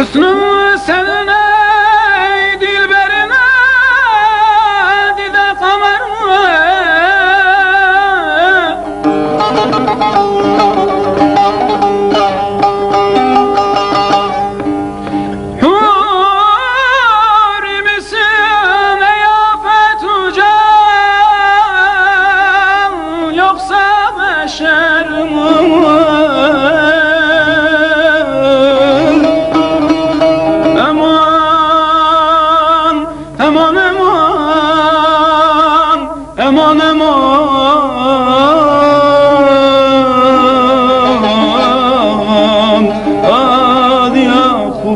Hüsnüm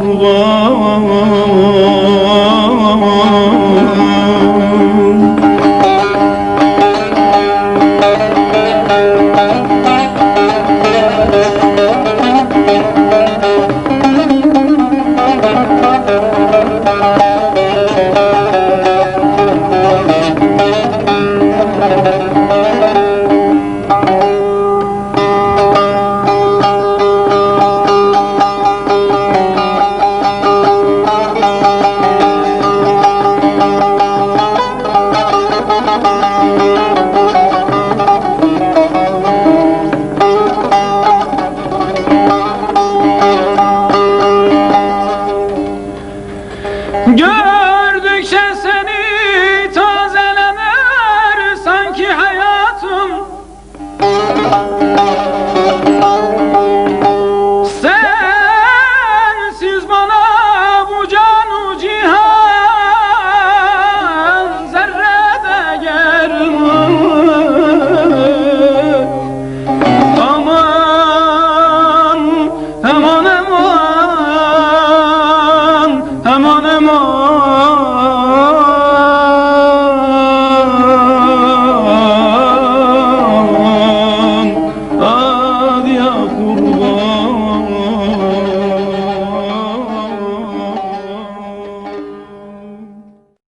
الله Gördükçe seni tazelenir sanki hayatım.